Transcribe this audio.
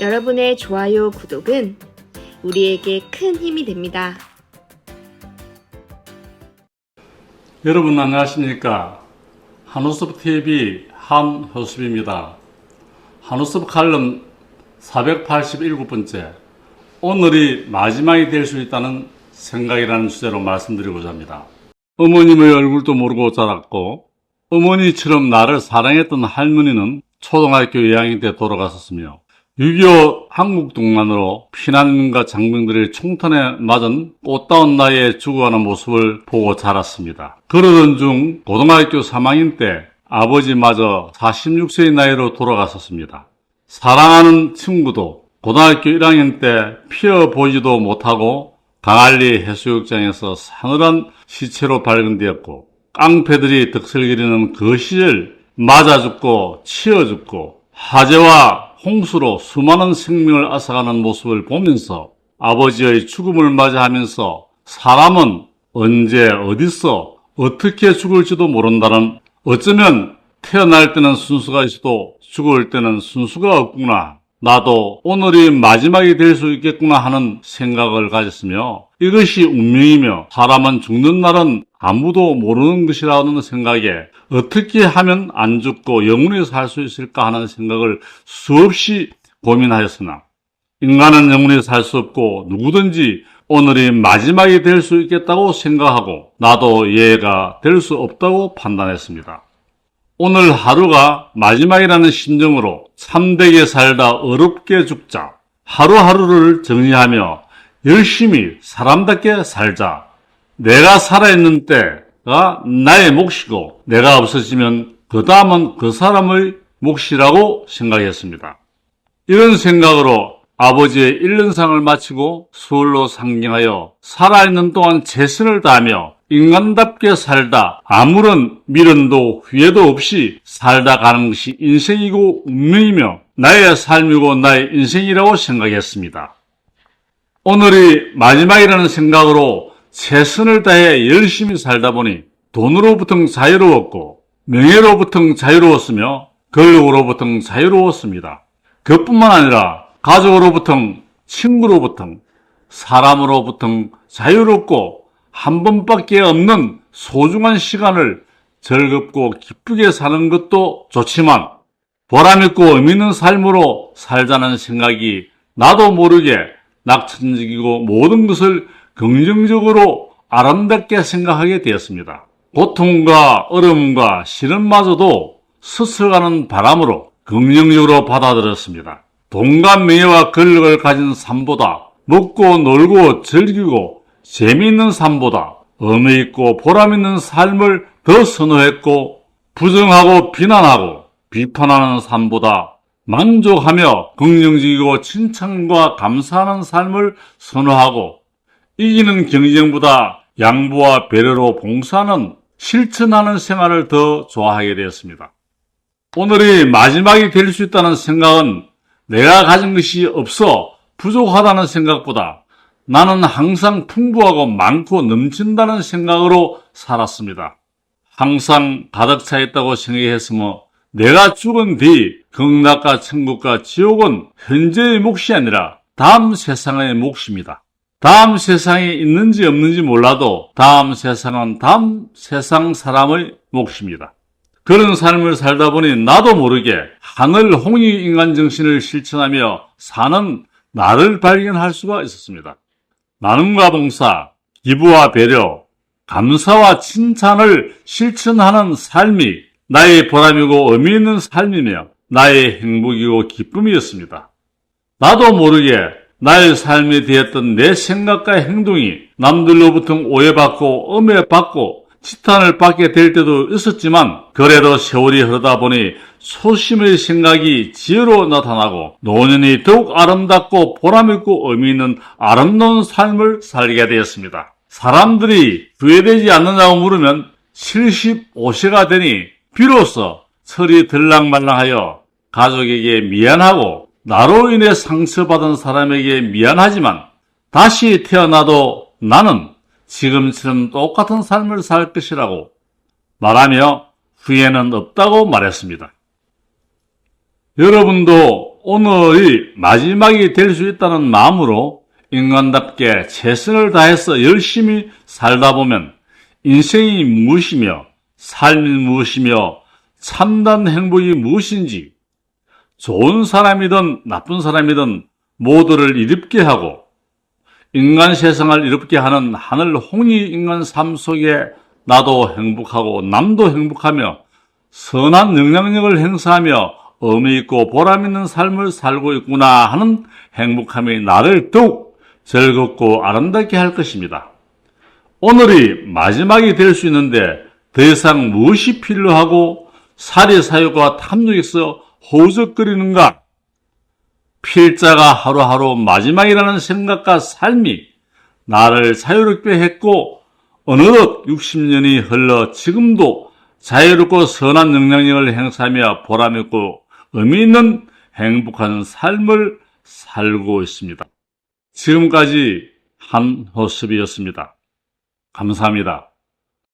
여러분의 좋아요, 구독은 우리에게 큰 힘이 됩니다. 여러분 안녕하십니까? 한우섭 TV 한효섭입니다. 한우섭 칼럼 487번째 오늘이 마지막이 될 수 있다는 생각이라는 주제로 말씀드리고자 합니다. 어머님의 얼굴도 모르고 자랐고 어머니처럼 나를 사랑했던 할머니는 초등학교 2학년 때 돌아갔었으며 6.25 한국 동란으로 피난민과 장병들의 총탄에 맞은 꽃다운 나이에 죽어가는 모습을 보고 자랐습니다. 그러던 중 고등학교 3학년 때 아버지마저 46세의 나이로 돌아갔었습니다. 사랑하는 친구도 고등학교 1학년 때 피어 보지도 못하고 강알리 해수욕장에서 사늘한 시체로 발견되었고 깡패들이 득설거리는 그 시절 맞아 죽고 치어 죽고 화재와 홍수로 수많은 생명을 앗아가는 모습을 보면서 아버지의 죽음을 맞이하면서 사람은 언제 어디서 어떻게 죽을지도 모른다는 어쩌면 태어날 때는 순수가 있어도 죽을 때는 순수가 없구나. 나도 오늘이 마지막이 될 수 있겠구나 하는 생각을 가졌으며 이것이 운명이며 사람은 죽는 날은 아무도 모르는 것이라는 생각에 어떻게 하면 안 죽고 영원히 살 수 있을까 하는 생각을 수없이 고민하였으나 인간은 영원히 살 수 없고 누구든지 오늘이 마지막이 될 수 있겠다고 생각하고 나도 예가 될 수 없다고 판단했습니다. 오늘 하루가 마지막이라는 심정으로 참되게 살다 어렵게 죽자 하루하루를 정리하며 열심히 사람답게 살자 내가 살아있는 때가 나의 몫이고 내가 없어지면 그 다음은 그 사람의 몫이라고 생각했습니다. 이런 생각으로 아버지의 1년상을 마치고 수월로 상경하여 살아있는 동안 최선을 다하며 인간답게 살다 아무런 미련도 후회도 없이 살다 가는 것이 인생이고 운명이며 나의 삶이고 나의 인생이라고 생각했습니다. 오늘이 마지막이라는 생각으로 최선을 다해 열심히 살다 보니 돈으로부터 자유로웠고 명예로부터 자유로웠으며 권력으로부터 자유로웠습니다. 그뿐만 아니라 가족으로부터 친구로부터 사람으로부터 자유롭고 한 번밖에 없는 소중한 시간을 즐겁고 기쁘게 사는 것도 좋지만 보람있고 의미있는 삶으로 살자는 생각이 나도 모르게 낙천적이고 모든 것을 긍정적으로 아름답게 생각하게 되었습니다. 고통과 어려움과 시련마저도 스쳐가는 바람으로 긍정적으로 받아들였습니다. 돈과 명예와 권력을 가진 삶보다 먹고 놀고 즐기고 재미있는 삶보다 의미 있고 보람 있는 삶을 더 선호했고 부정하고 비난하고 비판하는 삶보다 만족하며 긍정적이고 칭찬과 감사하는 삶을 선호하고 이기는 경쟁보다 양보와 배려로 봉사하는 실천하는 생활을 더 좋아하게 되었습니다. 오늘이 마지막이 될 수 있다는 생각은 내가 가진 것이 없어 부족하다는 생각보다 나는 항상 풍부하고 많고 넘친다는 생각으로 살았습니다. 항상 가득 차 있다고 생각했으며 내가 죽은 뒤 극락과 천국과 지옥은 현재의 몫이 아니라 다음 세상의 몫입니다. 다음 세상에 있는지 없는지 몰라도 다음 세상은 다음 세상 사람의 몫입니다. 그런 삶을 살다 보니 나도 모르게 하늘 홍익 인간 정신을 실천하며 사는 나를 발견할 수가 있었습니다. 나눔과 봉사, 기부와 배려, 감사와 칭찬을 실천하는 삶이 나의 보람이고 의미 있는 삶이며 나의 행복이고 기쁨이었습니다. 나도 모르게 나의 삶이 되었던 내 생각과 행동이 남들로부터 오해받고 음해받고 치탄을 받게 될 때도 있었지만 그래도 세월이 흐르다 보니 소심의 생각이 지혜로 나타나고 노년이 더욱 아름답고 보람있고 의미 있는 아름다운 삶을 살게 되었습니다. 사람들이 후회되지 않느냐고 물으면 75세가 되니 비로소 철이 들락말락하여 가족에게 미안하고 나로 인해 상처받은 사람에게 미안하지만 다시 태어나도 나는 지금처럼 똑같은 삶을 살 것이라고 말하며 후회는 없다고 말했습니다. 여러분도 오늘이 마지막이 될 수 있다는 마음으로 인간답게 최선을 다해서 열심히 살다 보면 인생이 무엇이며 삶이 무엇이며 참된 행복이 무엇인지 좋은 사람이든 나쁜 사람이든 모두를 이롭게 하고 인간 세상을 이롭게 하는 하늘 홍리 인간 삶 속에 나도 행복하고 남도 행복하며 선한 영향력을 행사하며 의미 있고 보람 있는 삶을 살고 있구나 하는 행복함이 나를 더욱 즐겁고 아름답게 할 것입니다. 오늘이 마지막이 될 수 있는데 더 이상 무엇이 필요하고 사욕과 탐욕에서 호적거리는가? 필자가 하루하루 마지막이라는 생각과 삶이 나를 자유롭게 했고 어느덧 60년이 흘러 지금도 자유롭고 선한 영향력을 행사하며 보람있고 의미 있는 행복한 삶을 살고 있습니다. 지금까지 한호섭이었습니다. 감사합니다.